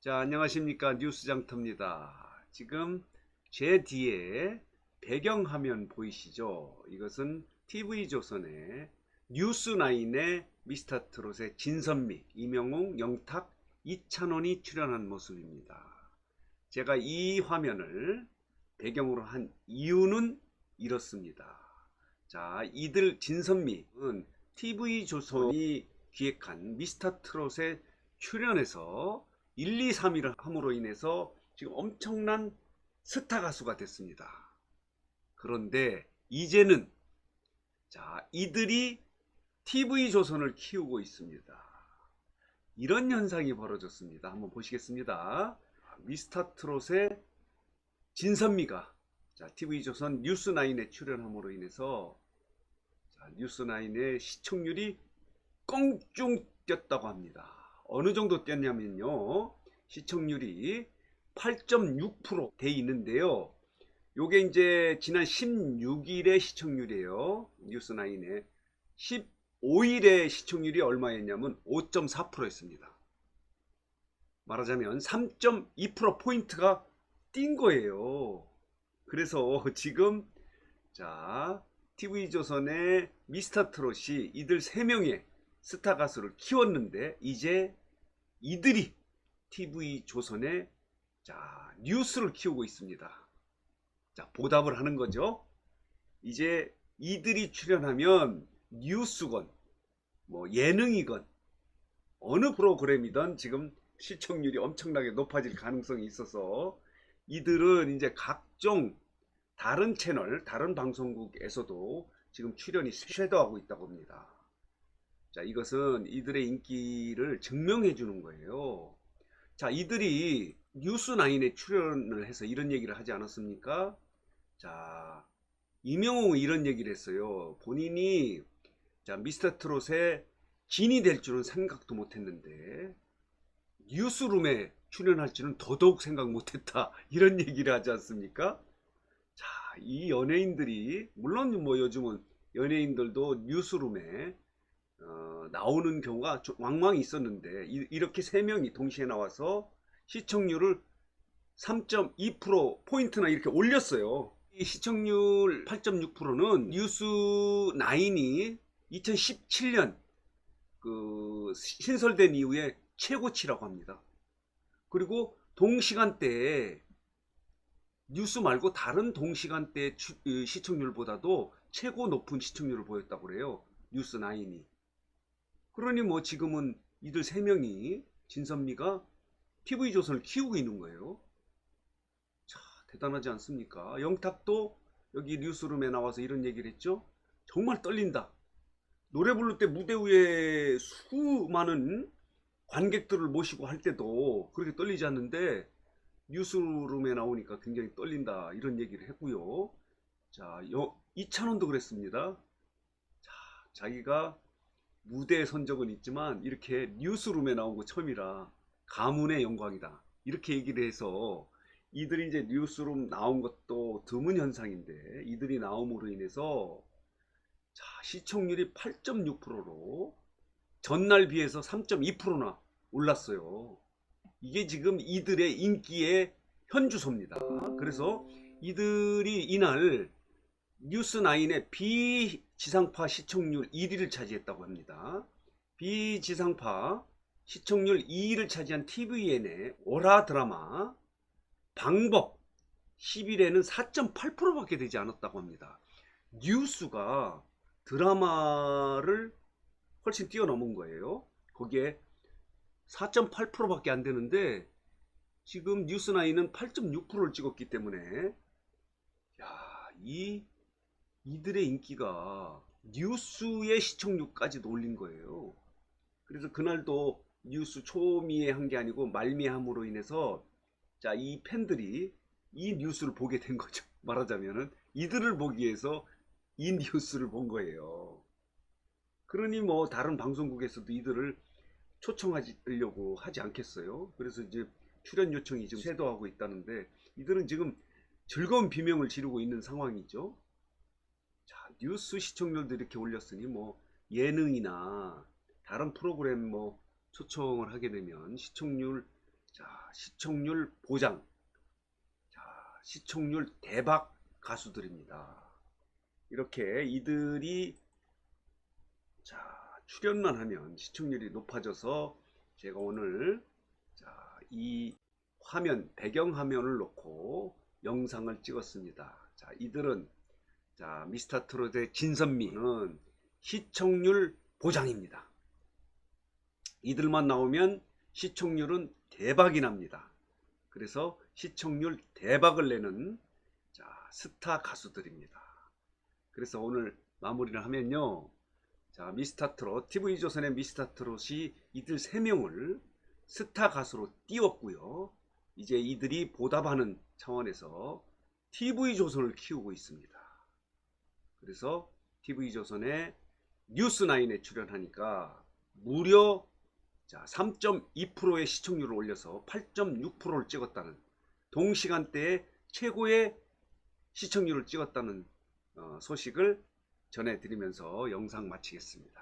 자, 안녕하십니까. 뉴스장터입니다. 지금 제 뒤에 배경화면 보이시죠? 이것은 TV조선의 뉴스나인의 미스터트롯의 진선미, 이명웅, 영탁, 이찬원이 출연한 모습입니다. 제가 이 화면을 배경으로 한 이유는 이렇습니다. 자, 이들 진선미는 TV조선이 기획한 미스터트롯에 출연해서 1, 2, 3위를 함으로 인해서 지금 엄청난 스타 가수가 됐습니다. 그런데 이제는 자, 이들이 TV조선을 키우고 있습니다. 이런 현상이 벌어졌습니다. 한번 보시겠습니다. 미스터트롯의 진선미가 자, TV조선 뉴스9에 출연함으로 인해서 자, 뉴스9의 시청률이 껑충 뛰었다고 합니다. 어느 정도 뛰었냐면요. 시청률이 8.6%돼 있는데요. 요게 이제 지난 16일의 시청률이에요. 뉴스9의 15일의 시청률이 얼마였냐면 5.4%였습니다. 말하자면 3.2% 포인트가 뛴 거예요. 그래서 지금 자 TV조선의 미스터 트롯이 이들 3명의 스타 가수를 키웠는데 이제 이들이 TV조선의 자 뉴스를 키우고 있습니다. 자 보답을 하는 거죠. 이제 이들이 출연하면 뉴스건 뭐 예능이건 어느 프로그램이든 지금 시청률이 엄청나게 높아질 가능성이 있어서 이들은 이제 각종 다른 채널, 다른 방송국에서도 지금 출연이 쇄도하고 있다고 합니다. 자, 이것은 이들의 인기를 증명해 주는 거예요. 자, 이들이 뉴스9에 출연을 해서 이런 얘기를 하지 않았습니까? 자, 이명웅은 이런 얘기를 했어요. 본인이 자, 미스터 트롯의 진이 될 줄은 생각도 못 했는데 뉴스룸에 출연할 줄은 더더욱 생각 못 했다 이런 얘기를 하지 않습니까? 자, 이 연예인들이 물론 뭐 요즘은 연예인들도 뉴스룸에 어, 나오는 경우가 좀 왕왕 있었는데 이, 렇게세 명이 동시에 나와서 시청률을 3.2% 포인트나 이렇게 올렸어요. 이 시청률 8.6%는 뉴스9이 2017년 그 신설된 이후에 최고치라고 합니다. 그리고 동시간대에 뉴스 말고 다른 동시간대 시청률보다도 최고 높은 시청률을 보였다고 그래요. 뉴스9이. 그러니 뭐 지금은 이들 세 명이 진선미가 TV조선을 키우고 있는 거예요. 자, 대단하지 않습니까? 영탁도 여기 뉴스룸에 나와서 이런 얘기를 했죠. 정말 떨린다. 노래 부를 때 무대 위에 수많은 관객들을 모시고 할 때도 그렇게 떨리지 않는데 뉴스룸에 나오니까 굉장히 떨린다 이런 얘기를 했고요. 자, 여, 이찬원도 그랬습니다. 자, 자기가 무대에 선 적은 있지만 이렇게 뉴스룸에 나온 거 처음이라 가문의 영광이다. 이렇게 얘기를 해서 이들이 이제 뉴스룸 나온 것도 드문 현상인데 이들이 나옴으로 인해서 자, 시청률이 8.6%로 전날 비해서 3.2%나 올랐어요. 이게 지금 이들의 인기의 현주소입니다. 그래서 이들이 이날 뉴스9의 비 지상파 시청률 1위를 차지했다고 합니다. 비지상파 시청률 2위를 차지한 TVN의 오라 드라마 방법 10일에는 4.8%밖에 되지 않았다고 합니다. 뉴스가 드라마를 훨씬 뛰어넘은 거예요. 거기에 4.8%밖에 안 되는데 지금 뉴스9은 8.6%를 찍었기 때문에 야, 이 이들의 인기가 뉴스의 시청률까지도 올린 거예요. 그래서 그날도 뉴스 초미에 한 게 아니고 말미함으로 인해서 자, 이 팬들이 이 뉴스를 보게 된 거죠. 말하자면은 이들을 보기 위해서 이 뉴스를 본 거예요. 그러니 뭐 다른 방송국에서도 이들을 초청하려고 하지 않겠어요. 그래서 이제 출연 요청이 지금 쇄도하고 있다는데 이들은 지금 즐거운 비명을 지르고 있는 상황이죠. 자, 뉴스 시청률도 이렇게 올렸으니 뭐 예능이나 다른 프로그램 뭐 초청을 하게 되면 시청률 자, 시청률 보장. 자, 시청률 대박 가수들입니다. 이렇게 이들이 자, 출연만 하면 시청률이 높아져서 제가 오늘 자, 이 화면 배경 화면을 놓고 영상을 찍었습니다. 자, 이들은 자, 미스터 트롯의 진선미는 시청률 보장입니다. 이들만 나오면 시청률은 대박이 납니다. 그래서 시청률 대박을 내는 자, 스타 가수들입니다. 그래서 오늘 마무리를 하면요. 자, 미스터 트롯, TV조선의 미스터 트롯이 이들 세 명을 스타 가수로 띄웠고요. 이제 이들이 보답하는 차원에서 TV조선을 키우고 있습니다. 그래서 TV조선의 뉴스9에 출연하니까 무려 자, 3.2%의 시청률을 올려서 8.6%를 찍었다는 동시간대에 최고의 시청률을 찍었다는 어, 소식을 전해드리면서 영상 마치겠습니다.